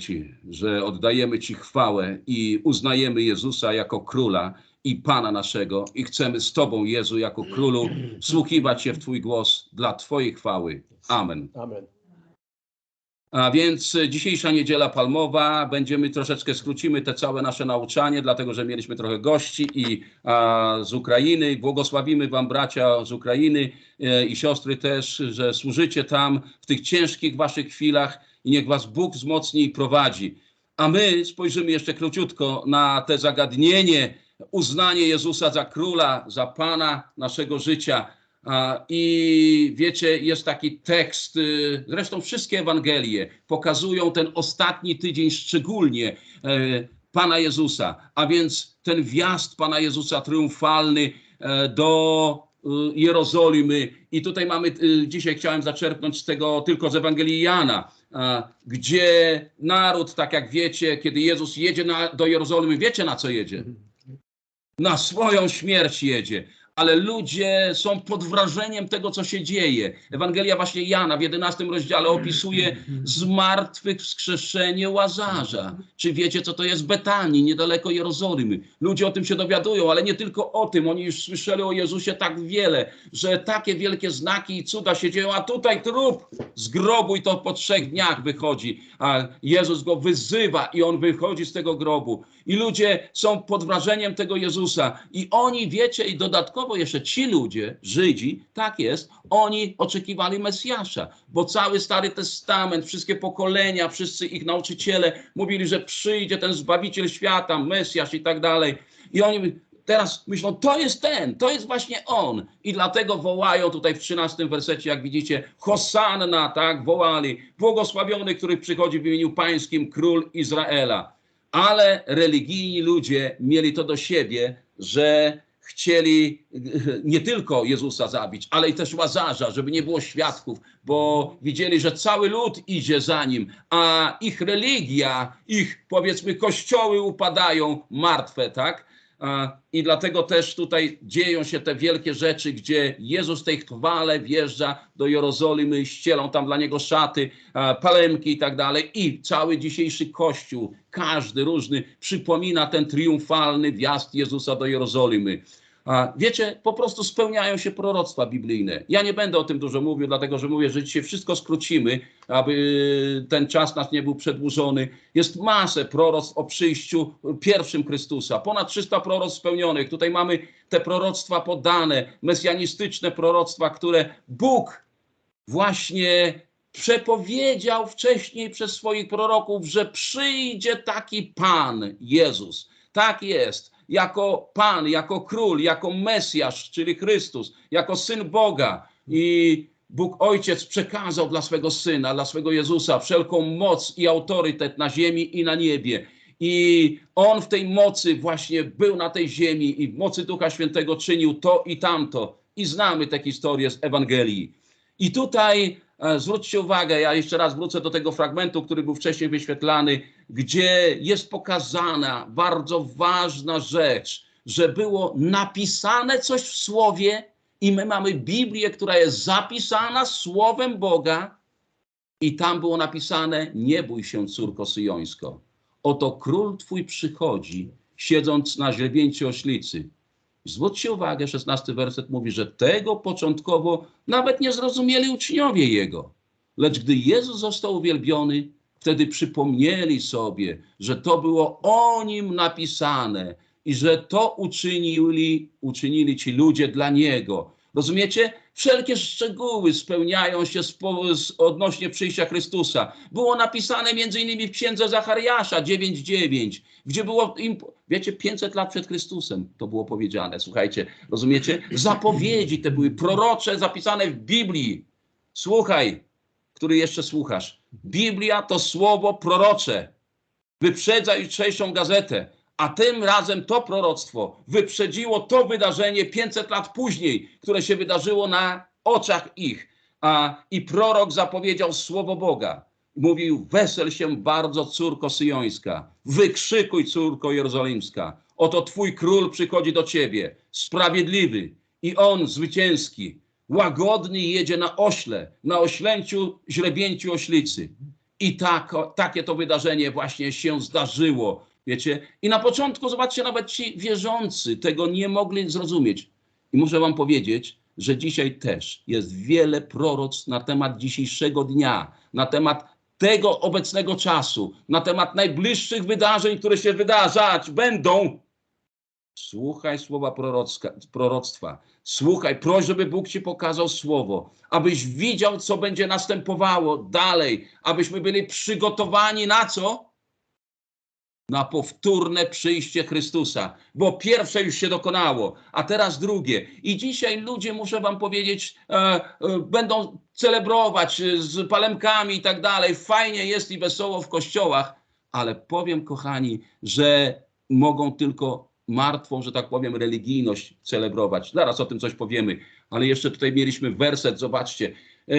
Ci, że oddajemy Ci chwałę i uznajemy Jezusa jako króla i Pana naszego i chcemy z Tobą, Jezu, jako królu, wsłuchiwać się w Twój głos dla Twojej chwały. Amen. Amen. A więc dzisiejsza niedziela palmowa, będziemy troszeczkę skrócimy te całe nasze nauczanie, dlatego że mieliśmy trochę gości i a, z Ukrainy. Błogosławimy Wam bracia z Ukrainy e, i siostry też, że służycie tam w tych ciężkich Waszych chwilach i niech Was Bóg wzmocni i prowadzi. A my spojrzymy jeszcze króciutko na te zagadnienie, uznanie Jezusa za króla, za Pana naszego życia. I wiecie, jest taki tekst, y, zresztą wszystkie Ewangelie pokazują ten ostatni tydzień szczególnie e, Pana Jezusa, a więc ten wjazd Pana Jezusa triumfalny e, do Jerozolimy. I tutaj mamy, y, dzisiaj chciałem zaczerpnąć z tego tylko z Ewangelii Jana, gdzie naród, tak jak wiecie, kiedy Jezus jedzie na, do Jerozolimy, wiecie na co jedzie? na swoją śmierć jedzie. Ale ludzie są pod wrażeniem tego, co się dzieje. Ewangelia właśnie Jana w 11 rozdziale opisuje zmartwychwskrzeszenie Łazarza. Czy wiecie, co to jest Betanii, niedaleko Jerozolimy? Ludzie o tym się dowiadują, ale nie tylko o tym. Oni już słyszeli o Jezusie tak wiele, że takie wielkie znaki i cuda się dzieją, a tutaj trup z grobu i to po trzech dniach wychodzi. A Jezus go wyzywa i on wychodzi z tego grobu. I ludzie są pod wrażeniem tego Jezusa. I oni, wiecie, i dodatkowo jeszcze ci ludzie, Żydzi, tak jest, oni oczekiwali Mesjasza, bo cały Stary Testament, wszystkie pokolenia, wszyscy ich nauczyciele mówili, że przyjdzie ten Zbawiciel świata, Mesjasz i tak dalej. I oni teraz myślą, to jest ten, to jest właśnie on. I dlatego wołają tutaj w 13 wersecie, jak widzicie, Hosanna, tak, wołali, błogosławiony, który przychodzi w imieniu pańskim, król Izraela. Ale religijni ludzie mieli to do siebie, że chcieli nie tylko Jezusa zabić, ale i też Łazarza, żeby nie było świadków, bo widzieli, że cały lud idzie za nim, a ich religia, ich powiedzmy kościoły upadają martwe, tak? I dlatego też tutaj dzieją się te wielkie rzeczy, gdzie Jezus tej chwale wjeżdża do Jerozolimy, ścielą tam dla niego szaty, palemki i tak dalej. I cały dzisiejszy Kościół, każdy różny, przypomina ten triumfalny wjazd Jezusa do Jerozolimy. Wiecie, po prostu spełniają się proroctwa biblijne. Ja nie będę o tym dużo mówił, dlatego że mówię, że dzisiaj wszystko skrócimy, aby ten czas nas nie był przedłużony. Jest masę proroctw o przyjściu pierwszym Chrystusa. Ponad 300 proroctw spełnionych. Tutaj mamy te proroctwa podane, mesjanistyczne proroctwa, które Bóg właśnie przepowiedział wcześniej przez swoich proroków, że przyjdzie taki Pan Jezus. Tak jest jako Pan, jako Król, jako Mesjasz, czyli Chrystus, jako Syn Boga. I Bóg Ojciec przekazał dla swego Syna, dla swego Jezusa wszelką moc i autorytet na ziemi i na niebie. I On w tej mocy właśnie był na tej ziemi i w mocy Ducha Świętego czynił to i tamto. I znamy tę historię z Ewangelii. I tutaj zwróćcie uwagę, ja jeszcze raz wrócę do tego fragmentu, który był wcześniej wyświetlany, gdzie jest pokazana bardzo ważna rzecz, że było napisane coś w słowie i my mamy Biblię, która jest zapisana słowem Boga i tam było napisane nie bój się córko syjońsko. Oto król twój przychodzi, siedząc na źrebięciu oślicy. Zwróćcie uwagę, 16 werset mówi, że tego początkowo nawet nie zrozumieli uczniowie jego. Lecz gdy Jezus został uwielbiony, wtedy przypomnieli sobie, że to było o nim napisane i że to uczynili, uczynili ci ludzie dla niego. Rozumiecie? Wszelkie szczegóły spełniają się z, z, odnośnie przyjścia Chrystusa. Było napisane między innymi w księdze Zachariasza 9:9, gdzie było im, wiecie, 500 lat przed Chrystusem to było powiedziane. Słuchajcie, rozumiecie? Zapowiedzi te były prorocze zapisane w Biblii. Słuchaj, który jeszcze słuchasz. Biblia to słowo prorocze. Wyprzedza jutrzejszą gazetę. A tym razem to proroctwo wyprzedziło to wydarzenie 500 lat później, które się wydarzyło na oczach ich. A, I prorok zapowiedział słowo Boga. Mówił, wesel się bardzo, córko syjońska. Wykrzykuj, córko jerozolimska. Oto twój król przychodzi do ciebie, sprawiedliwy i on zwycięski. Łagodny jedzie na ośle, na oślęciu źrebięciu oślicy. I tak, takie to wydarzenie właśnie się zdarzyło. Wiecie? I na początku, zobaczcie, nawet ci wierzący tego nie mogli zrozumieć. I muszę wam powiedzieć, że dzisiaj też jest wiele proroc na temat dzisiejszego dnia, na temat tego obecnego czasu, na temat najbliższych wydarzeń, które się wydarzać będą. Słuchaj słowa prorocka, proroctwa. Słuchaj, proś, żeby Bóg ci pokazał słowo, abyś widział, co będzie następowało dalej, abyśmy byli przygotowani na co? Na powtórne przyjście Chrystusa, bo pierwsze już się dokonało, a teraz drugie. I dzisiaj ludzie, muszę wam powiedzieć, e, e, będą celebrować e, z palemkami i tak dalej. Fajnie jest i wesoło w kościołach, ale powiem, kochani, że mogą tylko martwą, że tak powiem, religijność celebrować. Zaraz o tym coś powiemy, ale jeszcze tutaj mieliśmy werset, zobaczcie. E,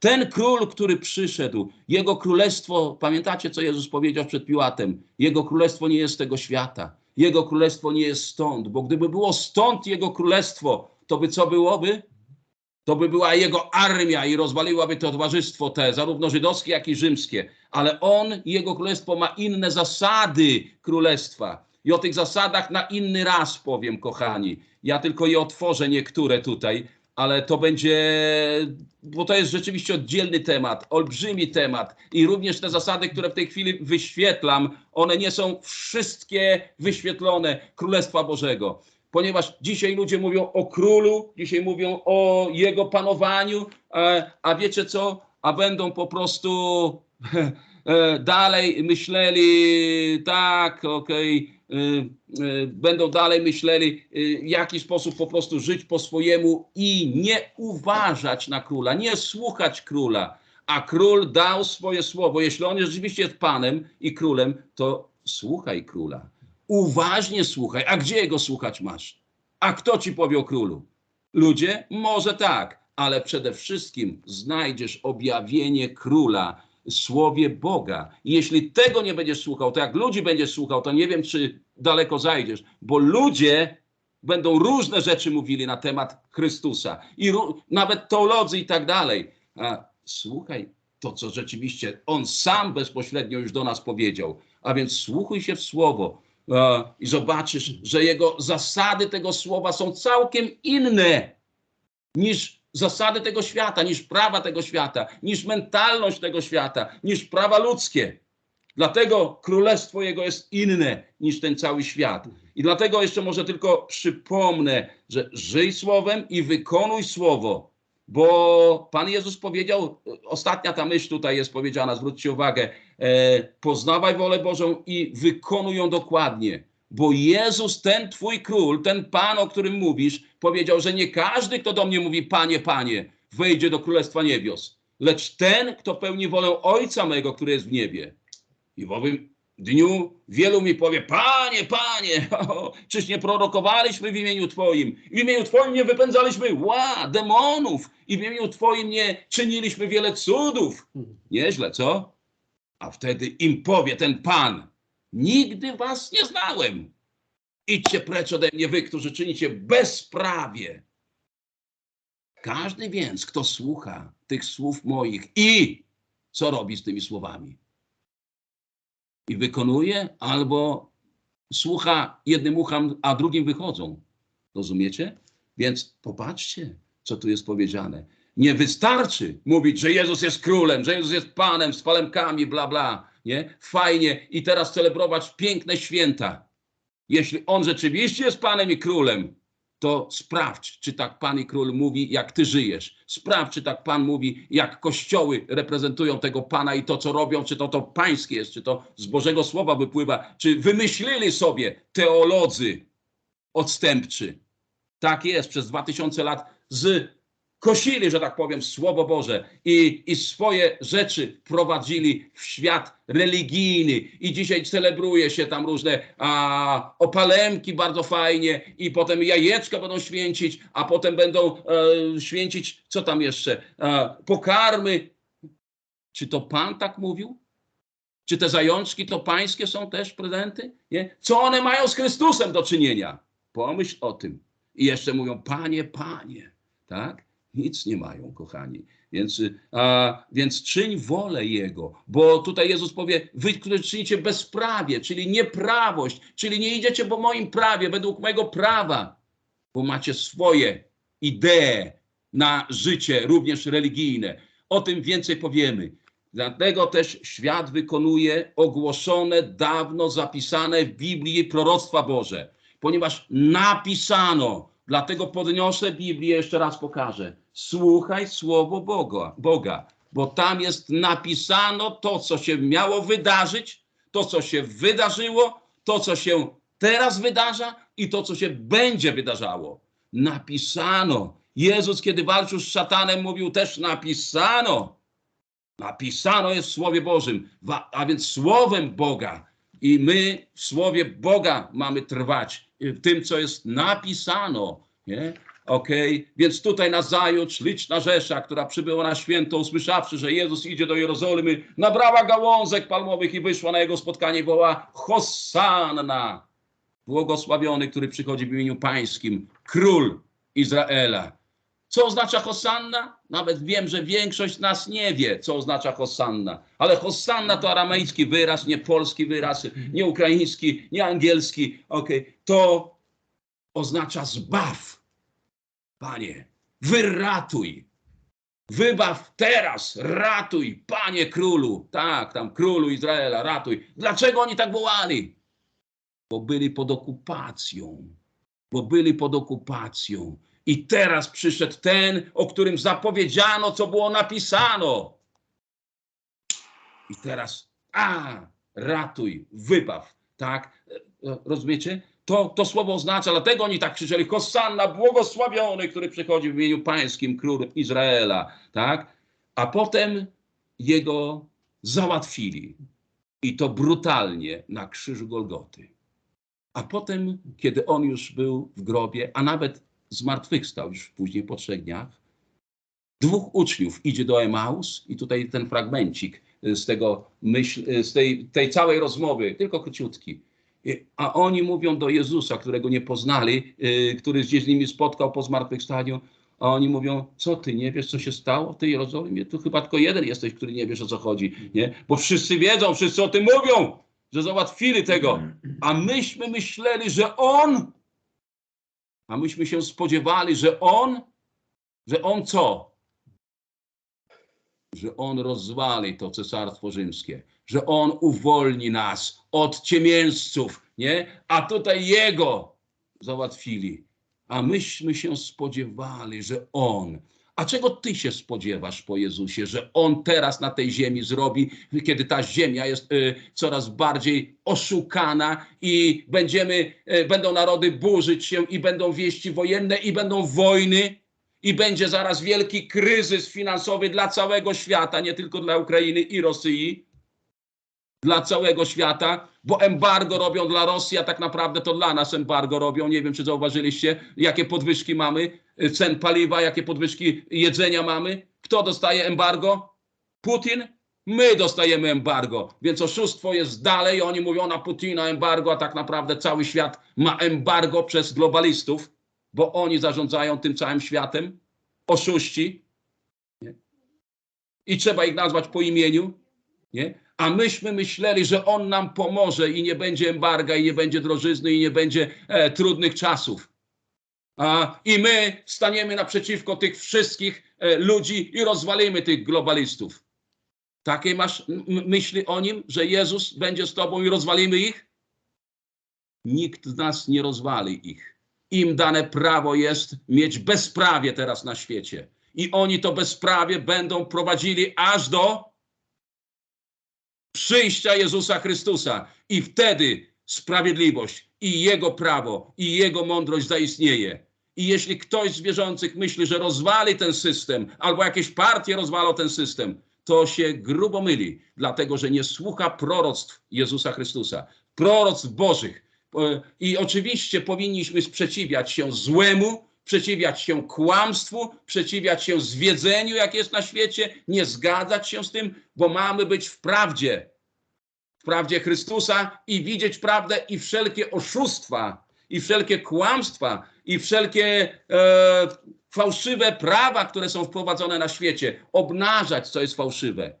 ten król, który przyszedł, jego królestwo, pamiętacie, co Jezus powiedział przed Piłatem? Jego królestwo nie jest tego świata. Jego królestwo nie jest stąd, bo gdyby było stąd jego królestwo, to by co byłoby? To by była jego armia i rozwaliłaby to towarzystwo te, zarówno żydowskie, jak i rzymskie. Ale on i jego królestwo ma inne zasady królestwa. I o tych zasadach na inny raz powiem, kochani. Ja tylko je otworzę niektóre tutaj, ale to będzie, bo to jest rzeczywiście oddzielny temat, olbrzymi temat. I również te zasady, które w tej chwili wyświetlam, one nie są wszystkie wyświetlone Królestwa Bożego. Ponieważ dzisiaj ludzie mówią o królu, dzisiaj mówią o jego panowaniu, e, a wiecie co? A będą po prostu e, dalej myśleli, tak, okej, okay, będą dalej myśleli, y, w jaki sposób po prostu żyć po swojemu i nie uważać na króla, nie słuchać króla. A król dał swoje słowo. Jeśli on rzeczywiście jest panem i królem, to słuchaj króla. Uważnie słuchaj. A gdzie jego słuchać masz? A kto ci powie o królu? Ludzie? Może tak, ale przede wszystkim znajdziesz objawienie króla słowie Boga. I jeśli tego nie będziesz słuchał, to jak ludzi będziesz słuchał, to nie wiem, czy daleko zajdziesz, bo ludzie będą różne rzeczy mówili na temat Chrystusa i nawet teolodzy i tak dalej. A słuchaj to, co rzeczywiście On sam bezpośrednio już do nas powiedział. A więc słuchuj się w słowo i zobaczysz, że Jego zasady tego słowa są całkiem inne niż zasady tego świata, niż prawa tego świata, niż mentalność tego świata, niż prawa ludzkie. Dlatego królestwo jego jest inne niż ten cały świat. I dlatego jeszcze może tylko przypomnę, że żyj słowem i wykonuj słowo. Bo Pan Jezus powiedział, ostatnia ta myśl tutaj jest powiedziana, zwróćcie uwagę, e, poznawaj wolę Bożą i wykonuj ją dokładnie. Bo Jezus, ten Twój król, ten Pan, o którym mówisz, powiedział, że nie każdy, kto do mnie mówi, Panie, Panie, wejdzie do Królestwa Niebios, lecz ten, kto pełni wolę Ojca mego, który jest w niebie. I w owym dniu wielu mi powie, Panie, Panie, o, czyż nie prorokowaliśmy w imieniu Twoim? W imieniu Twoim nie wypędzaliśmy ła, demonów i w imieniu Twoim nie czyniliśmy wiele cudów. Nieźle, co? A wtedy im powie ten Pan, Nigdy was nie znałem. Idźcie precz ode mnie, wy, którzy czynicie bezprawie. Każdy więc, kto słucha tych słów moich i co robi z tymi słowami? I wykonuje, albo słucha jednym ucham, a drugim wychodzą. Rozumiecie? Więc popatrzcie, co tu jest powiedziane. Nie wystarczy mówić, że Jezus jest królem, że Jezus jest Panem z palemkami, bla, bla nie? Fajnie i teraz celebrować piękne święta. Jeśli on rzeczywiście jest Panem i Królem, to sprawdź, czy tak Pan i Król mówi, jak Ty żyjesz. Sprawdź, czy tak Pan mówi, jak kościoły reprezentują tego Pana i to, co robią, czy to to pańskie jest, czy to z Bożego Słowa wypływa, czy wymyślili sobie teolodzy odstępczy. Tak jest, przez dwa tysiące lat z kosili, że tak powiem, Słowo Boże i, i swoje rzeczy prowadzili w świat religijny. I dzisiaj celebruje się tam różne a, opalemki bardzo fajnie i potem jajeczka będą święcić, a potem będą e, święcić, co tam jeszcze, e, pokarmy. Czy to Pan tak mówił? Czy te zajączki to pańskie są też prezenty? Nie? Co one mają z Chrystusem do czynienia? Pomyśl o tym. I jeszcze mówią, panie, panie, tak? Nic nie mają, kochani. Więc, a, więc czyń wolę Jego, bo tutaj Jezus powie, wy, którzy czynicie bezprawie, czyli nieprawość, czyli nie idziecie po moim prawie, według mojego prawa, bo macie swoje idee na życie, również religijne. O tym więcej powiemy. Dlatego też świat wykonuje ogłoszone, dawno zapisane w Biblii proroctwa Boże, ponieważ napisano, dlatego podniosę Biblię, jeszcze raz pokażę. Słuchaj słowo Boga, Boga, bo tam jest napisano to, co się miało wydarzyć, to, co się wydarzyło, to, co się teraz wydarza i to, co się będzie wydarzało. Napisano. Jezus, kiedy walczył z szatanem, mówił też napisano. Napisano jest w Słowie Bożym, a więc Słowem Boga. I my w Słowie Boga mamy trwać, y, w tym, co jest napisano. Nie? Okej, więc tutaj na zajutrz liczna rzesza, która przybyła na święto, usłyszawszy, że Jezus idzie do Jerozolimy, nabrała gałązek palmowych i wyszła na jego spotkanie i woła Hosanna, błogosławiony, który przychodzi w imieniu pańskim, król Izraela. Co oznacza Hosanna? Nawet wiem, że większość nas nie wie, co oznacza Hosanna. Ale Hosanna to aramejski wyraz, nie polski wyraz, nie ukraiński, nie angielski. Okej, to oznacza zbaw. Panie, wyratuj. Wybaw teraz, ratuj, panie królu. Tak, tam królu Izraela, ratuj. Dlaczego oni tak wołali? Bo byli pod okupacją. Bo byli pod okupacją. I teraz przyszedł ten, o którym zapowiedziano, co było napisano. I teraz, a, ratuj, wybaw, tak? E, Rozumiecie? To, to słowo oznacza, dlatego oni tak krzyczeli, Hosanna, błogosławiony, który przychodzi w imieniu pańskim, król Izraela, tak? A potem jego załatwili. I to brutalnie na krzyżu Golgoty. A potem, kiedy on już był w grobie, a nawet zmartwychwstał już później po trzech dniach, dwóch uczniów idzie do Emaus i tutaj ten fragmencik z tego myśl, z tej, tej całej rozmowy, tylko króciutki. A oni mówią do Jezusa, którego nie poznali, yy, który gdzieś z nimi spotkał po zmartwychwstaniu, a oni mówią, co ty nie wiesz, co się stało w tej Jerozolimie? Tu chyba tylko jeden jesteś, który nie wiesz, o co chodzi, nie? Bo wszyscy wiedzą, wszyscy o tym mówią, że załatwili tego. A myśmy myśleli, że on, a myśmy się spodziewali, że on, że on co? Że on rozwali to cesarstwo rzymskie, że on uwolni nas od ciemiężców, nie? A tutaj jego załatwili. A myśmy się spodziewali, że on. A czego ty się spodziewasz po Jezusie, że on teraz na tej ziemi zrobi, kiedy ta ziemia jest y, coraz bardziej oszukana i będziemy, y, będą narody burzyć się i będą wieści wojenne i będą wojny i będzie zaraz wielki kryzys finansowy dla całego świata, nie tylko dla Ukrainy i Rosji, dla całego świata, bo embargo robią dla Rosji, a tak naprawdę to dla nas embargo robią. Nie wiem, czy zauważyliście, jakie podwyżki mamy cen paliwa, jakie podwyżki jedzenia mamy. Kto dostaje embargo? Putin? My dostajemy embargo, więc oszustwo jest dalej. Oni mówią na Putina embargo, a tak naprawdę cały świat ma embargo przez globalistów, bo oni zarządzają tym całym światem. Oszuści. Nie? I trzeba ich nazwać po imieniu. Nie? A myśmy myśleli, że on nam pomoże i nie będzie embarga, i nie będzie drożyzny, i nie będzie e, trudnych czasów. I my staniemy naprzeciwko tych wszystkich e, ludzi i rozwalimy tych globalistów. Takie masz myśli o nim, że Jezus będzie z tobą i rozwalimy ich? Nikt z nas nie rozwali ich. Im dane prawo jest mieć bezprawie teraz na świecie. I oni to bezprawie będą prowadzili aż do przyjścia Jezusa Chrystusa i wtedy sprawiedliwość i Jego prawo i Jego mądrość zaistnieje. I jeśli ktoś z wierzących myśli, że rozwali ten system, albo jakieś partie rozwalą ten system, to się grubo myli, dlatego że nie słucha proroctw Jezusa Chrystusa, proroctw Bożych. E, I oczywiście powinniśmy sprzeciwiać się złemu, przeciwiać się kłamstwu, przeciwiać się zwiedzeniu, jak jest na świecie, nie zgadzać się z tym, bo mamy być w prawdzie, w prawdzie Chrystusa i widzieć prawdę i wszelkie oszustwa, i wszelkie kłamstwa, i wszelkie e, fałszywe prawa, które są wprowadzone na świecie, obnażać, co jest fałszywe.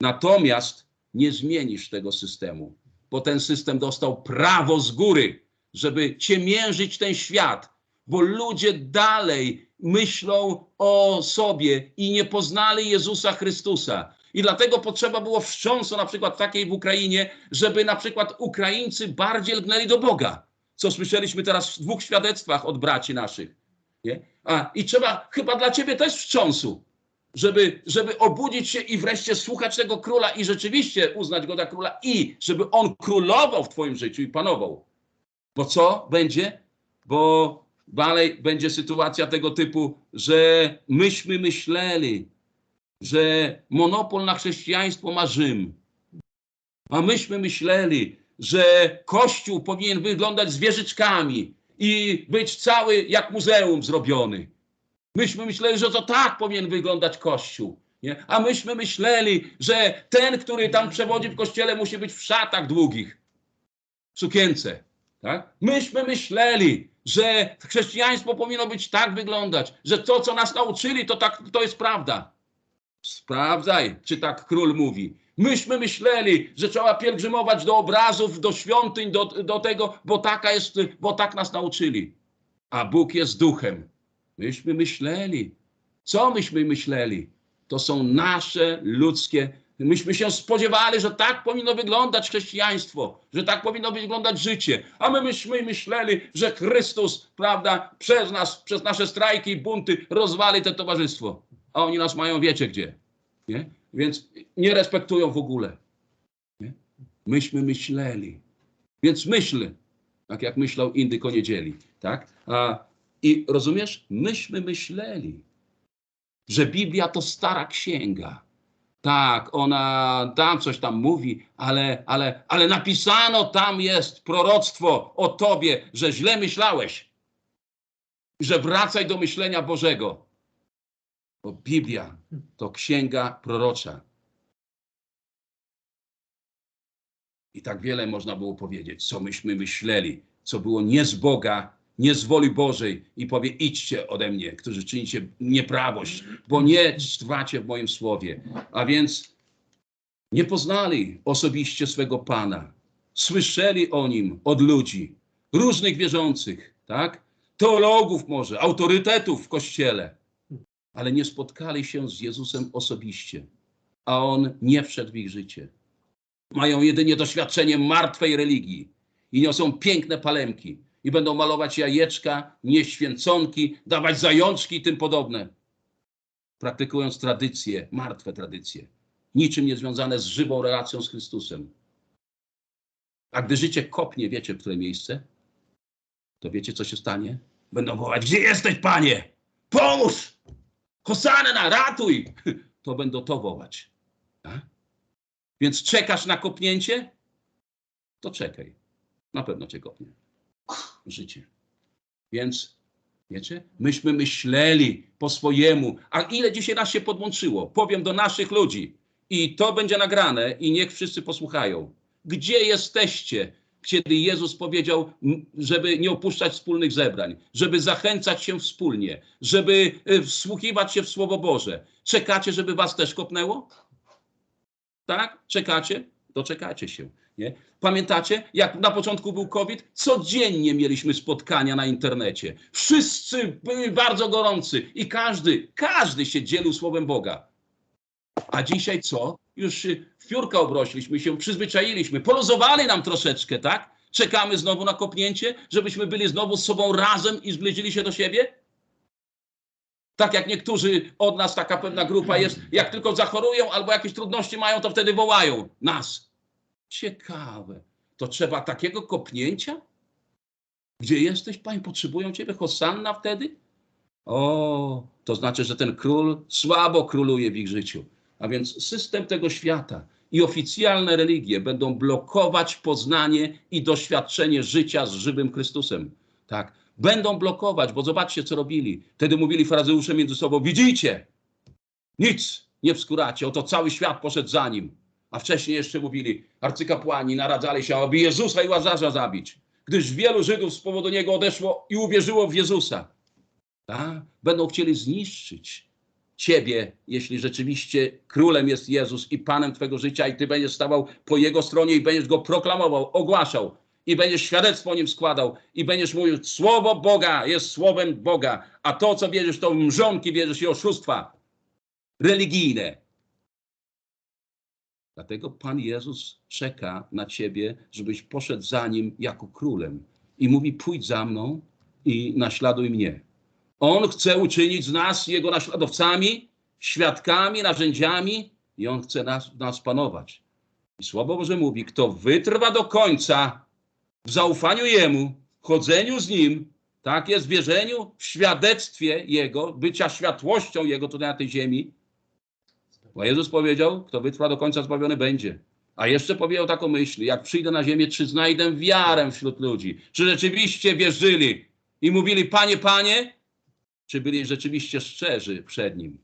Natomiast nie zmienisz tego systemu, bo ten system dostał prawo z góry, żeby ciemiężyć ten świat, bo ludzie dalej myślą o sobie i nie poznali Jezusa Chrystusa. I dlatego potrzeba było wstrząsu na przykład takiej w Ukrainie, żeby na przykład Ukraińcy bardziej lgnęli do Boga. Co słyszeliśmy teraz w dwóch świadectwach od braci naszych. Nie? A, I trzeba chyba dla ciebie też wstrząsu, żeby, żeby obudzić się i wreszcie słuchać tego króla i rzeczywiście uznać go za króla i żeby on królował w twoim życiu i panował. Bo co będzie? Bo dalej będzie sytuacja tego typu, że myśmy myśleli, że monopol na chrześcijaństwo ma Rzym. A myśmy myśleli, że Kościół powinien wyglądać z wieżyczkami i być cały jak muzeum zrobiony. Myśmy myśleli, że to tak powinien wyglądać Kościół. Nie? A myśmy myśleli, że ten, który tam przewodzi w kościele, musi być w szatach długich, w sukience. Tak? Myśmy myśleli, że chrześcijaństwo powinno być tak wyglądać, że to, co nas nauczyli, to, tak, to jest prawda. Sprawdzaj, czy tak król mówi. Myśmy myśleli, że trzeba pielgrzymować do obrazów, do świątyń, do, do tego, bo taka jest, bo tak nas nauczyli. A Bóg jest duchem. Myśmy myśleli. Co myśmy myśleli? To są nasze ludzkie. Myśmy się spodziewali, że tak powinno wyglądać chrześcijaństwo, że tak powinno wyglądać życie. A my myśmy myśleli, że Chrystus, prawda, przez nas, przez nasze strajki i bunty rozwali to towarzystwo. A oni nas mają, wiecie gdzie. Nie? Więc nie respektują w ogóle. Nie? Myśmy myśleli. Więc myśl, tak jak myślał Indyk o niedzieli. Tak? A, I rozumiesz? Myśmy myśleli, że Biblia to stara księga. Tak, ona tam coś tam mówi, ale, ale, ale napisano tam jest proroctwo o tobie, że źle myślałeś. Że wracaj do myślenia Bożego. Bo Biblia to księga prorocza. I tak wiele można było powiedzieć, co myśmy myśleli, co było nie z Boga, nie z woli Bożej i powie idźcie ode mnie, którzy czynicie nieprawość, bo nie trwacie w moim słowie. A więc nie poznali osobiście swego Pana. Słyszeli o Nim od ludzi, różnych wierzących, tak? Teologów może, autorytetów w Kościele, ale nie spotkali się z Jezusem osobiście, a On nie wszedł w ich życie. Mają jedynie doświadczenie martwej religii i niosą piękne palemki i będą malować jajeczka, nieświęconki, dawać zajączki i tym podobne. Praktykując tradycje, martwe tradycje, niczym nie związane z żywą relacją z Chrystusem. A gdy życie kopnie, wiecie, w które miejsce? To wiecie, co się stanie? Będą wołać, gdzie jesteś, Panie? Pomóż! Hosanna, ratuj! To będą to wołać. A? Więc czekasz na kopnięcie? To czekaj. Na pewno cię kopnie. Życie. Więc, wiecie, myśmy myśleli po swojemu. A ile dzisiaj nas się podłączyło? Powiem do naszych ludzi. I to będzie nagrane i niech wszyscy posłuchają. Gdzie jesteście, kiedy Jezus powiedział, żeby nie opuszczać wspólnych zebrań, żeby zachęcać się wspólnie, żeby e, wsłuchiwać się w Słowo Boże? Czekacie, żeby was też kopnęło? Tak? Czekacie? Doczekacie się. Nie? Pamiętacie, jak na początku był COVID? Codziennie mieliśmy spotkania na internecie. Wszyscy byli bardzo gorący i każdy, każdy się dzielił słowem Boga. A dzisiaj co? Już y, w piórka obrośliśmy się, przyzwyczailiśmy, poluzowali nam troszeczkę, tak? Czekamy znowu na kopnięcie, żebyśmy byli znowu z sobą razem i zbliżyli się do siebie? Tak jak niektórzy od nas, taka pewna grupa jest, jak tylko zachorują albo jakieś trudności mają, to wtedy wołają nas. Ciekawe. To trzeba takiego kopnięcia? Gdzie jesteś, Panie? Potrzebują Ciebie. Hosanna wtedy? O, to znaczy, że ten król słabo króluje w ich życiu. A więc system tego świata i oficjalne religie będą blokować poznanie i doświadczenie życia z żywym Chrystusem. Tak, będą blokować, bo zobaczcie, co robili. Wtedy mówili faryzeusze między sobą, widzicie, nic nie wskóracie, oto cały świat poszedł za nim. A wcześniej jeszcze mówili, arcykapłani naradzali się, aby Jezusa i Łazarza zabić. gdyż wielu Żydów z powodu niego odeszło i uwierzyło w Jezusa. Tak? Będą chcieli zniszczyć ciebie, jeśli rzeczywiście królem jest Jezus i panem twego życia i ty będziesz stawał po jego stronie i będziesz go proklamował, ogłaszał i będziesz świadectwo o nim składał i będziesz mówił, słowo Boga jest słowem Boga, a to, co wierzysz, to mrzonki wierzysz i oszustwa religijne. Dlatego Pan Jezus czeka na ciebie, żebyś poszedł za nim jako królem i mówi: pójdź za mną i naśladuj mnie. On chce uczynić z nas jego naśladowcami, świadkami, narzędziami i on chce nas, nas panować. I Słowo Boże mówi: kto wytrwa do końca w zaufaniu Jemu, chodzeniu z Nim, tak jest, w wierzeniu, w świadectwie Jego, bycia światłością Jego tutaj na tej ziemi. Bo Jezus powiedział, kto wytrwa do końca zbawiony będzie. A jeszcze powiedział taką myśl, jak przyjdę na ziemię, czy znajdę wiarę wśród ludzi? Czy rzeczywiście wierzyli i mówili, Panie, Panie? Czy byli rzeczywiście szczerzy przed Nim?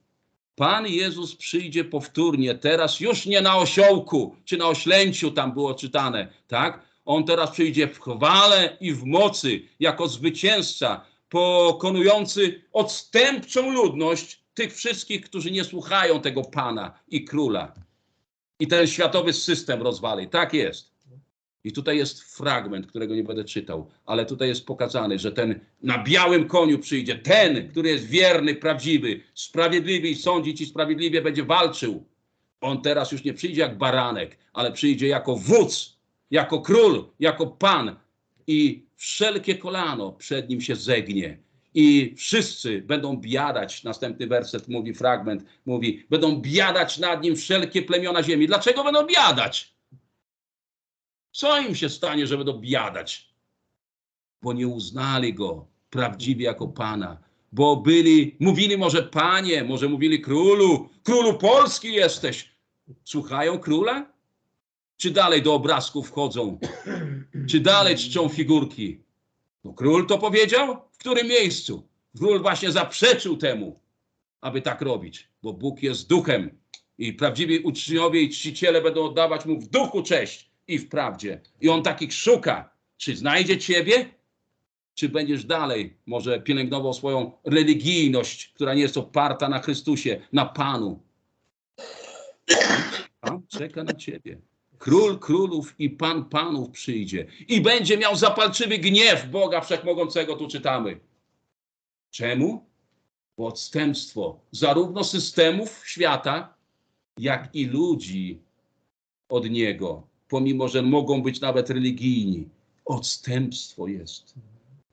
Pan Jezus przyjdzie powtórnie, teraz już nie na osiołku, czy na oślęciu tam było czytane, tak? On teraz przyjdzie w chwale i w mocy, jako zwycięzca, pokonujący odstępczą ludność tych wszystkich, którzy nie słuchają tego Pana i Króla. I ten światowy system rozwali. Tak jest. I tutaj jest fragment, którego nie będę czytał, ale tutaj jest pokazany, że ten na białym koniu przyjdzie, ten, który jest wierny, prawdziwy, sprawiedliwy i sądzi ci sprawiedliwie, będzie walczył. On teraz już nie przyjdzie jak baranek, ale przyjdzie jako wódz, jako król, jako pan i wszelkie kolano przed nim się zegnie. I wszyscy będą biadać, następny werset mówi, fragment mówi, będą biadać nad nim wszelkie plemiona ziemi. Dlaczego będą biadać? Co im się stanie, że będą biadać? Bo nie uznali go prawdziwie jako Pana. Bo byli, mówili może Panie, może mówili Królu, Królu Polski jesteś. Słuchają Króla? Czy dalej do obrazków wchodzą? Czy dalej czczą figurki? No król to powiedział? W którym miejscu? Król właśnie zaprzeczył temu, aby tak robić, bo Bóg jest duchem i prawdziwi uczniowie i czciciele będą oddawać mu w duchu cześć i w prawdzie. I on takich szuka. Czy znajdzie ciebie? Czy będziesz dalej może pielęgnował swoją religijność, która nie jest oparta na Chrystusie, na Panu? Pan czeka na ciebie. Król królów i Pan panów przyjdzie i będzie miał zapalczywy gniew Boga Wszechmogącego, tu czytamy. Czemu? Bo odstępstwo zarówno systemów świata, jak i ludzi od Niego, pomimo że mogą być nawet religijni. Odstępstwo jest.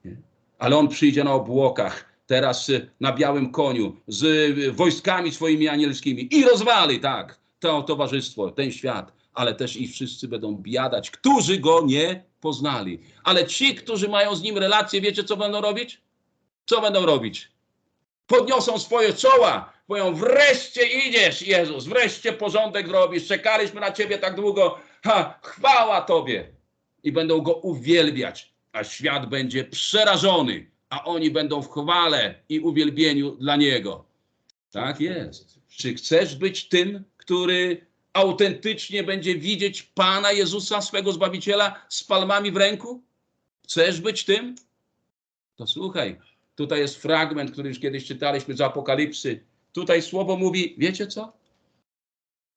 Nie? Ale On przyjdzie na obłokach, teraz y, na białym koniu, z y, wojskami swoimi anielskimi i rozwali, tak, to towarzystwo, ten świat ale też i wszyscy będą biadać, którzy go nie poznali. Ale ci, którzy mają z nim relacje, wiecie, co będą robić? Co będą robić? Podniosą swoje czoła, powią, wreszcie idziesz, Jezus, wreszcie porządek robisz, czekaliśmy na ciebie tak długo, ha, chwała tobie. I będą go uwielbiać, a świat będzie przerażony, a oni będą w chwale i uwielbieniu dla niego. Tak jest. Czy chcesz być tym, który autentycznie będzie widzieć Pana Jezusa, swego Zbawiciela, z palmami w ręku? Chcesz być tym? To słuchaj, tutaj jest fragment, który już kiedyś czytaliśmy z Apokalipsy. Tutaj słowo mówi, wiecie co?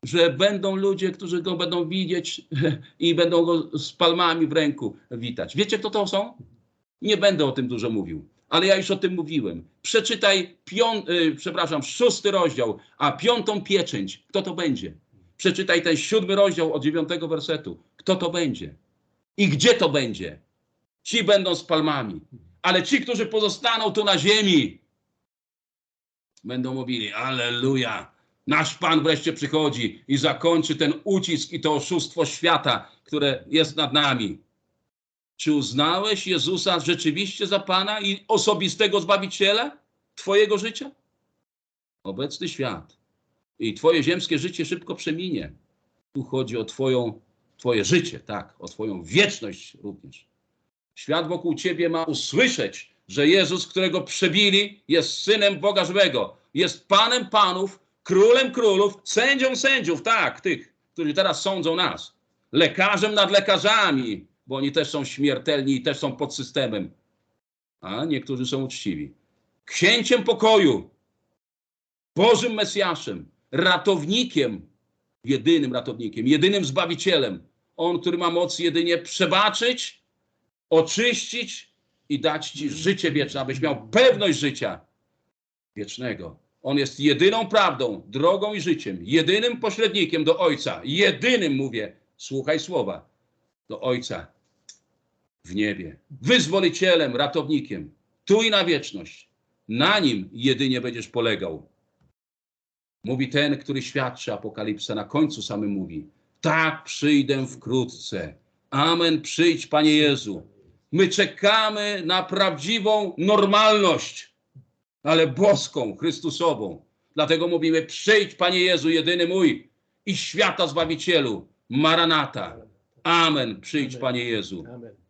Że będą ludzie, którzy go będą widzieć i będą go z palmami w ręku witać. Wiecie, kto to są? Nie będę o tym dużo mówił, ale ja już o tym mówiłem. Przeczytaj, pią, y, przepraszam, szósty rozdział, a piątą pieczęć. Kto to będzie? Przeczytaj ten siódmy rozdział od dziewiątego wersetu. Kto to będzie? I gdzie to będzie? Ci będą z palmami. Ale ci, którzy pozostaną tu na ziemi, będą mówili, Aleluja, nasz Pan wreszcie przychodzi i zakończy ten ucisk i to oszustwo świata, które jest nad nami. Czy uznałeś Jezusa rzeczywiście za Pana i osobistego Zbawiciela Twojego życia? Obecny świat i twoje ziemskie życie szybko przeminie. Tu chodzi o twoją, twoje życie, tak, o twoją wieczność również. Świat wokół ciebie ma usłyszeć, że Jezus, którego przebili, jest Synem Boga Żywego, jest Panem Panów, Królem Królów, sędzią sędziów, tak, tych, którzy teraz sądzą nas, lekarzem nad lekarzami, bo oni też są śmiertelni i też są pod systemem. A niektórzy są uczciwi. Księciem pokoju, Bożym Mesjaszem, ratownikiem, jedynym ratownikiem, jedynym zbawicielem. On, który ma moc jedynie przebaczyć, oczyścić i dać ci życie wieczne, abyś miał pewność życia wiecznego. On jest jedyną prawdą, drogą i życiem, jedynym pośrednikiem do Ojca, jedynym mówię, słuchaj słowa, do Ojca w niebie, wyzwolicielem, ratownikiem, tu i na wieczność. Na nim jedynie będziesz polegał. Mówi ten, który świadczy Apokalipsa, na końcu samym mówi, tak przyjdę wkrótce. Amen, przyjdź Panie Jezu. My czekamy na prawdziwą normalność, ale boską, Chrystusową. Dlatego mówimy, przyjdź Panie Jezu, jedyny mój i świata Zbawicielu, Maranata. Amen, przyjdź Amen. Panie Jezu. Amen.